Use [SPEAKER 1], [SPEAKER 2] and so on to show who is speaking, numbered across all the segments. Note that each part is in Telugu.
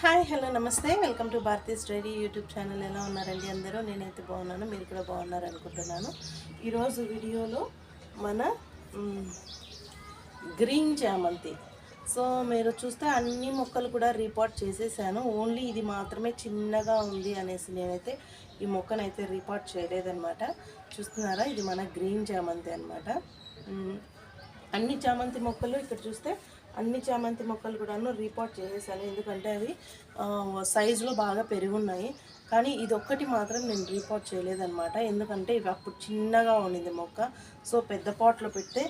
[SPEAKER 1] హాయ్ హలో నమస్తే. Welcome to Bharathi study YouTube channel. ఎలా ఉన్నారండి అందరూ? నేనైతే బాగున్నాను. మీరు కూడా బాగున్నారు అనుకుంటున్నాను ఈరోజు వీడియోలో మన గ్రీన్ చామంతి సో మీరు చూస్తే అన్ని మొక్కలు కూడా రిపోర్ట్ చేసేసాను. ఓన్లీ ఇది మాత్రమే చిన్నగా ఉంది అనేసి నేనైతే ఈ మొక్కనైతే రిపోర్ట్ చేయలేదనమాట చూస్తున్నారా? ఇది మన గ్రీన్ చామంతి అనమాట అన్ని చామంతి మొక్కలు ఇక్కడ చూస్తే అన్ని చామంతి మొక్కలు కూడాను రీపాట్ చేసేసాను. ఎందుకంటే అవి సైజులో బాగా పెరుగున్నాయి. కానీ ఇది ఒక్కటి మాత్రం నేను రీపాట్ చేయలేదన్నమాట. ఎందుకంటే ఇవి అప్పుడు చిన్నగా ఉండింది మొక్క. సో పెద్ద పాట్లో పెడితే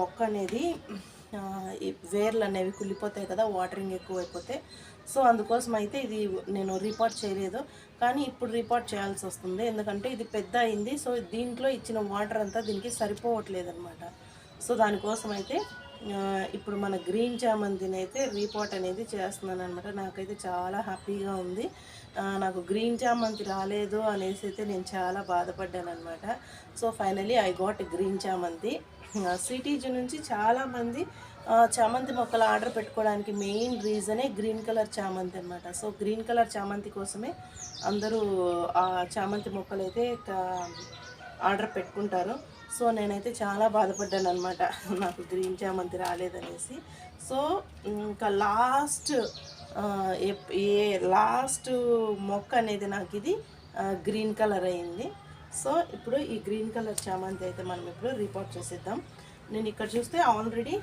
[SPEAKER 1] మొక్క అనేది వేర్లు అనేవి కుళ్ళిపోతాయి కదా వాటరింగ్ ఎక్కువైపోతే. సో అందుకోసం అయితే ఇది నేను రిపోర్ట్ చేయలేదు. కానీ ఇప్పుడు రిపోర్ట్ చేయాల్సి వస్తుంది. ఎందుకంటే ఇది పెద్ద అయింది. సో దీంట్లో ఇచ్చిన వాటర్ అంతా దీనికి సరిపోవట్లేదు అనమాట సో దానికోసం అయితే ఇప్పుడు మన గ్రీన్ చామంతిని అయితే రీపోర్ట్ అనేది చేస్తున్నాను అనమాట నాకైతే చాలా హ్యాపీగా ఉంది. నాకు గ్రీన్ చామంతి రాలేదు అనేసి అయితే నేను చాలా బాధపడ్డాను అనమాట so finally I got green చామంతి. సిటీజీ నుంచి చాలామంది చామంతి మొక్కలు ఆర్డర్ పెట్టుకోవడానికి మెయిన్ రీజనే గ్రీన్ కలర్ చామంతి అనమాట సో గ్రీన్ కలర్ చామంతి కోసమే అందరూ ఆ చామంతి మొక్కలు అయితే ఆర్డర్ పెట్టుకుంటారు. సో నేనైతే చాలా బాధపడ్డాను అనమాట నాకు గ్రీన్ చామంతి రాలేదనేసి. సో ఇంకా లాస్ట్ ఏ లాస్ట్ మొక్క అనేది నాకు ఇది గ్రీన్ కలర్ అయింది. సో ఇప్పుడు ఈ గ్రీన్ కలర్ చామంతి అయితే మనం ఇప్పుడు రిపోర్ట్ చేసేద్దాం. నేను ఇక్కడ చూస్తే ఆల్రెడీ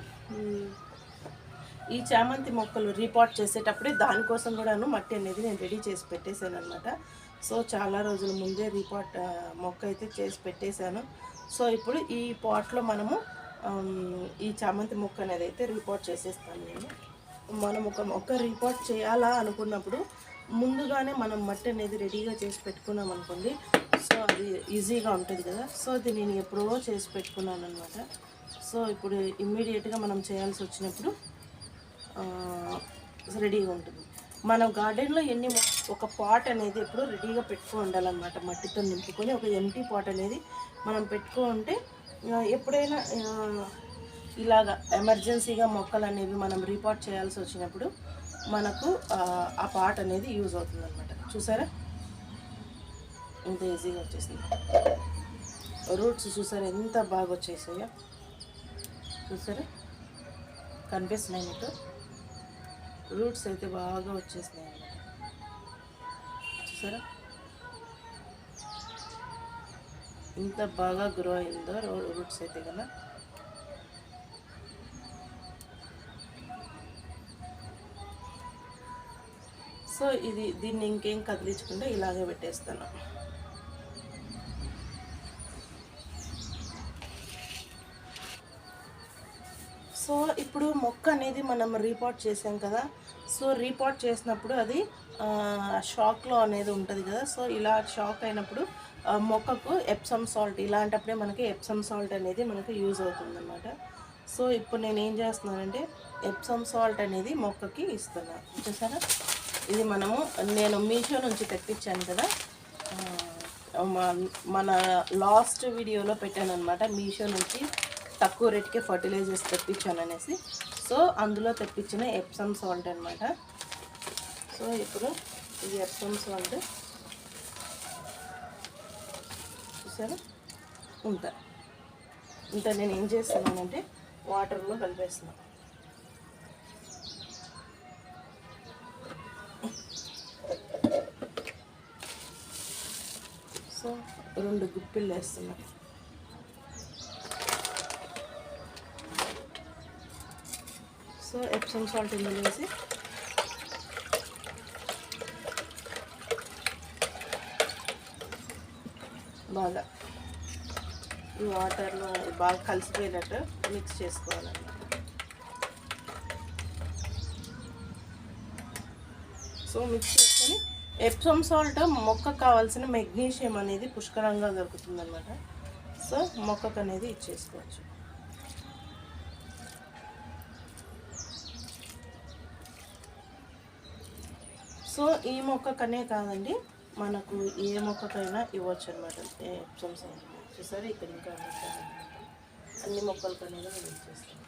[SPEAKER 1] ఈ చామంతి మొక్కలు రిపోర్ట్ చేసేటప్పుడే దానికోసం కూడాను మట్టి అనేది నేను రెడీ చేసి పెట్టేశాను అనమాట సో చాలా రోజుల ముందే రిపోర్ట్ మొక్క అయితే చేసి పెట్టేశాను. సో ఇప్పుడు ఈ పాట్లో మనము ఈ చామంతి మొక్క అనేది అయితే రిపోర్ట్ చేసేస్తాను నేను. మనం ఒక మొక్క రిపోర్ట్ చేయాలా అనుకున్నప్పుడు ముందుగానే మనం మట్టి అనేది రెడీగా చేసి పెట్టుకున్నాం అనుకోండి సో అది ఈజీగా ఉంటుంది కదా. సో అది నేను ఎప్పుడో చేసి పెట్టుకున్నాను అనమాట సో ఇప్పుడు ఇమ్మీడియట్గా మనం చేయాల్సి వచ్చినప్పుడు రెడీగా ఉంటుంది. మన గార్డెన్లో ఎన్ని మొక్కలు ఒక పాట్ అనేది ఎప్పుడు రెడీగా పెట్టుకో ఉండాలన్నమాట. మట్టితో నింపుకొని ఒక ఎంటీ పాట్ అనేది మనం పెట్టుకో ఉంటే ఎప్పుడైనా ఇలాగా ఎమర్జెన్సీగా మొక్కలు అనేవి మనం రిపోర్ట్ చేయాల్సి వచ్చినప్పుడు మనకు ఆ, ఆ పాట్ అనేది యూజ్ అవుతుంది అనమాట చూసారా? ఇంత ఈజీగా వచ్చేసింది. రూట్స్ చూసారా? ఎంత బాగా వచ్చేసాయో. చూసారా? కనిపిస్తున్నాయి మీకు? రూట్స్ అయితే బాగా వచ్చేసినాయి. అన్నమాట చూసారా? ఇంత బాగా గ్రో అయిందో రూట్స్ అయితే కదా. సో ఇది దీన్ని ఇంకేం కదిలించకుండా ఇలాగే పెట్టేస్తాను. సో ఇప్పుడు మొక్క అనేది మనం రీపోర్ట్ చేసాం కదా. సో రీపోర్ట్ చేసినప్పుడు అది షాక్లో అనేది ఉంటుంది కదా. సో ఇలా షాక్ అయినప్పుడు మొక్కకు ఎప్సమ్ సాల్ట్ ఇలాంటప్పుడే మనకి ఎప్సమ్ సాల్ట్ అనేది మనకు యూజ్ అవుతుంది అనమాట సో ఇప్పుడు నేను ఏం చేస్తున్నానంటే ఎప్సమ్ సాల్ట్ అనేది మొక్కకి ఇస్తున్నాను చూసారా? ఇది మనము నేను మీషో నుంచి తెప్పించాను కదా. మన- మన లాస్ట్ వీడియోలో పెట్టాను అనమాట మీషో నుంచి తక్కువ రేట్కే ఫర్టిలైజర్స్ తెప్పించాను అనేసి. సో అందులో తెప్పించిన ఎప్సమ్ సాల్ట్ అనమాట సో ఇప్పుడు ఈ ఎప్సమ్ సాల్ట్ చూసారా? ఇంత ఇంత నేను ఏం చేస్తున్నానంటే వాటర్లో కలిపేస్తున్నాను సో రెండు గుప్పిళ్ళు వేస్తున్నా. సో ఎప్సమ్ సాల్ట్ ఇందులో వేసి బాగా ఈ వాటర్లో బాగా కలిసిపోయినట్టు మిక్స్ చేసుకోవాలన్నమాట. సో మిక్స్ చేసుకొని ఎప్సమ్ సాల్ట్ మొక్కకు కావాల్సిన మెగ్నీషియం అనేది పుష్కలంగా దొరుకుతుంది అనమాట సో మొక్కకు అనేది ఇచ్చేసుకోవచ్చు. సో ఈ మొక్కకనే కాదండి మనకు ఏ మొక్కకైనా ఇవ్వచ్చు అనమాట ఎప్సమ్ అయినా చూసారు? ఇక్కడ ఇంకా అన్ని అన్ని మొక్కలకనేది మనం చేస్తాం.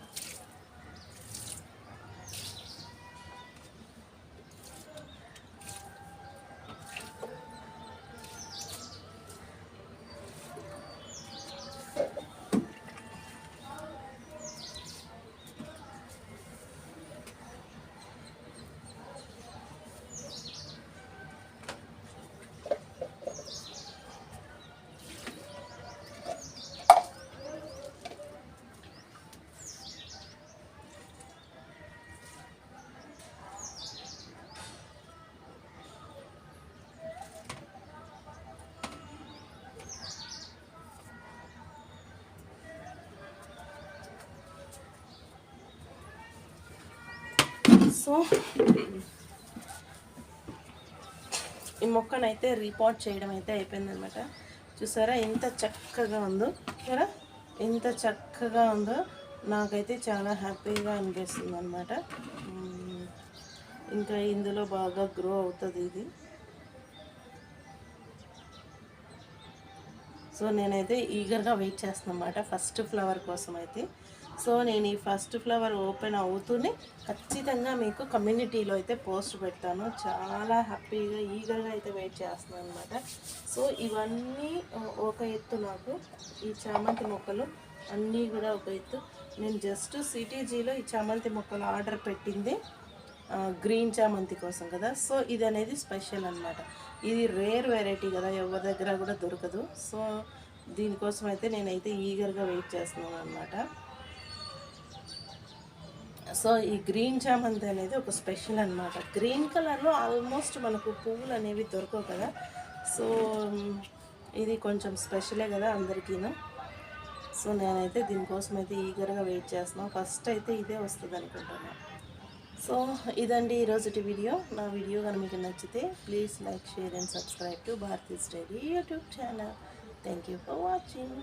[SPEAKER 1] సో ఈ మొక్కనైతే రీపాట్ చేయడం అయితే అయిపోయిందనమాట చూసారా ఎంత చక్కగా ఉందో. ఇక్కడ ఎంత చక్కగా ఉందో. నాకైతే చాలా హ్యాపీగా అనిపిస్తుంది అనమాట ఇంకా ఇందులో బాగా గ్రో అవుతుంది ఇది. సో నేనైతే ఈగర్గా వెయిట్ చేస్తున్నమాట. ఫస్ట్ ఫ్లవర్ కోసం అయితే. సో నేను ఈ ఫస్ట్ ఫ్లవర్ ఓపెన్ అవుతూనే ఖచ్చితంగా మీకు కమ్యూనిటీలో అయితే పోస్ట్ పెడతాను. చాలా హ్యాపీగా ఈగర్గా అయితే వెయిట్ చేస్తున్నాను అనమాట సో ఇవన్నీ ఒక ఎత్తు నాకు ఈ చామంతి మొక్కలు అన్నీ కూడా ఒక ఎత్తు. నేను జస్ట్ సిటీజీలో ఈ చామంతి మొక్కలు ఆర్డర్ పెట్టింది గ్రీన్ చామంతి కోసం కదా. సో ఇది అనేది స్పెషల్ అనమాట ఇది రేర్ వెరైటీ కదా ఎవరి దగ్గర కూడా దొరకదు. సో దీనికోసం అయితే నేనైతే ఈగర్గా వెయిట్ చేస్తున్నాను అనమాట సో ఈ గ్రీన్ చామంతి అనేది ఒక స్పెషల్ అనమాట గ్రీన్ కలర్లో ఆల్మోస్ట్ మనకు పువ్వులు అనేవి దొరకవు కదా. సో ఇది కొంచెం స్పెషలే కదా అందరికీను. సో నేనైతే దీనికోసం అయితే ఈగర్గా వెయిట్ చేస్తున్నాను ఫస్ట్ అయితే ఇదే వస్తుంది అనుకుంటున్నాను సో ఇదండి ఈరోజుటి వీడియో. నా వీడియో కనుక మీకు నచ్చితే please like share and subscribe to Bharathi style YouTube channel. Thank you for watching.